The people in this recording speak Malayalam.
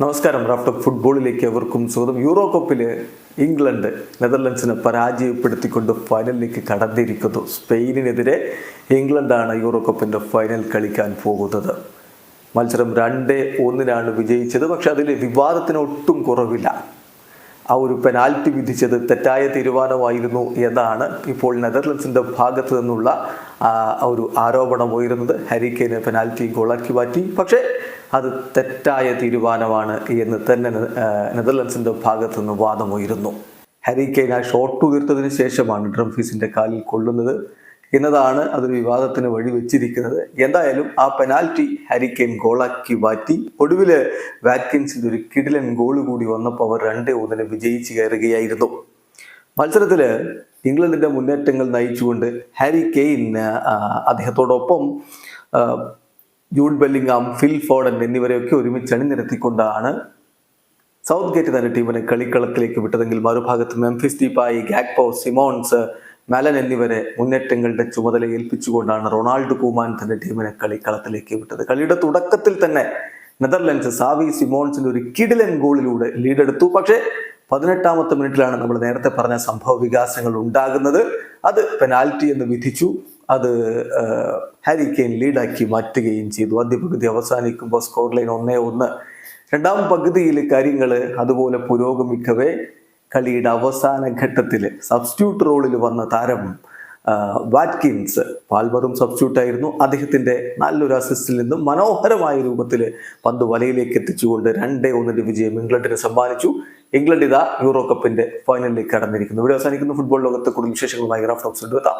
നമസ്കാരം റാഫ്റ്റർ ഫുട്ബോളിലേക്ക് എവർക്കും സ്വാഗതം. യൂറോ കപ്പിൽ ഇംഗ്ലണ്ട് നെതർലൻഡ്സിനെ പരാജയപ്പെടുത്തിക്കൊണ്ട് ഫൈനലിലേക്ക് കടന്നിരിക്കുന്നു. സ്പെയിനിനെതിരെ ഇംഗ്ലണ്ടാണ് യൂറോ കപ്പിന്റെ ഫൈനൽ കളിക്കാൻ പോകുന്നത്. മത്സരം രണ്ടേ ഒന്നിനാണ് വിജയിച്ചത്. പക്ഷെ അതിൽ വിവാദത്തിന് ഒട്ടും കുറവില്ല. ആ ഒരു പെനാൽറ്റി വിധിച്ചത് തെറ്റായ തീരുമാനമായിരുന്നു എന്നാണ് ഇപ്പോൾ നെതർലൻഡ്സിന്റെ ഭാഗത്തു നിന്നുള്ള ഒരു ആരോപണം ഉയരുന്നത്. ഹരിക്കേന് പെനാൽറ്റി ഗോളാക്കി മാറ്റി. പക്ഷേ അത് തെറ്റായ തീരുമാനമാണ് എന്ന് തന്നെ നെതർലൻഡ്സിന്റെ ഭാഗത്തു നിന്ന് വാദമുയരുന്നു ഹരിക്കെയിൻ ആ ഷോട്ട് ഉയർത്തതിന് ശേഷമാണ് ഡ്രംഫീസിന്റെ കാലിൽ കൊള്ളുന്നത്. എന്നതാണ് അതൊരു വിവാദത്തിന് വഴി വെച്ചിരിക്കുന്നത്. എന്തായാലും ആ പെനാൽറ്റി ഹരിക്കെയിൻ ഗോളാക്കി മാറ്റി. ഒടുവിൽ വാറ്റ്കിൻസിന്റെ ഒരു കിടിലൻ ഗോൾ കൂടി വന്നപ്പോൾ അവർ രണ്ടേ ഒന്നിന് വിജയിച്ച് കയറുകയായിരുന്നു. മത്സരത്തിൽ ഇംഗ്ലണ്ടിന്റെ മുന്നേറ്റങ്ങൾ നയിച്ചുകൊണ്ട് ഹാരി കെയിൻ അദ്ദേഹത്തോടൊപ്പം ജൂഡ് ബെല്ലിംഗാം ഫിൽ ഫോഡൻ എന്നിവരെയൊക്കെ ഒരുമിച്ച് അണിനിരത്തിക്കൊണ്ടാണ് സൗത്ത് ഗേറ്റ് തന്റെ ടീമിനെ കളിക്കളത്തിലേക്ക് വിട്ടതെങ്കിൽ മറുഭാഗത്ത് Memphis Depay Gakpo Simons Malen എന്നിവരെ മുന്നേറ്റങ്ങളുടെ ചുമതല ഏൽപ്പിച്ചുകൊണ്ടാണ് റൊണാൾഡ് കുമാൻ തന്റെ ടീമിനെ കളിക്കളത്തിലേക്ക് വിട്ടത്. കളിയുടെ തുടക്കത്തിൽ തന്നെ നെതർലൻഡ്സ് സാവി സിമോൺസിന്റെ ഒരു കിടിലൻ ഗോളിലൂടെ ലീഡെടുത്തു പക്ഷേ പതിനെട്ടാമത്തെ മിനിറ്റിലാണ് നമ്മൾ നേരത്തെ പറഞ്ഞ സംഭവ വികാസങ്ങൾ ഉണ്ടാകുന്നത്. അത് പെനാൽറ്റി എന്ന് വിധിച്ചു. അത് ഹാരി കെയിൻ ലീഡാക്കി മാറ്റുകയും ചെയ്തു. ആദ്യ പകുതി അവസാനിക്കുമ്പോൾ സ്കോർ ലൈൻ ഒന്നേ ഒന്ന്. രണ്ടാം പകുതിയിൽ കാര്യങ്ങൾ അതുപോലെ പുരോഗമിക്കവേ. കളിയുടെ അവസാന ഘട്ടത്തിൽ സബ്സ്റ്റ്യൂട്ട് റോളിൽ വന്ന താരം വാറ്റ്കിൻസ്. പാൽമറും സബ്സ്റ്റിറ്റ്യൂട്ട് ആയിരുന്നു. അദ്ദേഹത്തിന്റെ നല്ലൊരു അസിസ്റ്റിൽ നിന്നും മനോഹരമായ രൂപത്തിൽ പന്ത് വലയിലേക്ക് എത്തിച്ചുകൊണ്ട് രണ്ടേ ഒന്നിന്റെ വിജയം ഇംഗ്ലണ്ടിന് സമ്മാനിച്ചു. ഇംഗ്ലണ്ട് ഇതാ യൂറോ കപ്പിന്റെ ഫൈനലിലേക്ക് കടന്നിരിക്കുന്നു. ഇവിടെ അവസാനിക്കുന്ന. ഫുട്ബോൾ ലോകത്തെ കൂടുതൽ വിശേഷങ്ങളുമായി ഗ്രാഫ് ടോക്സ് എത്താം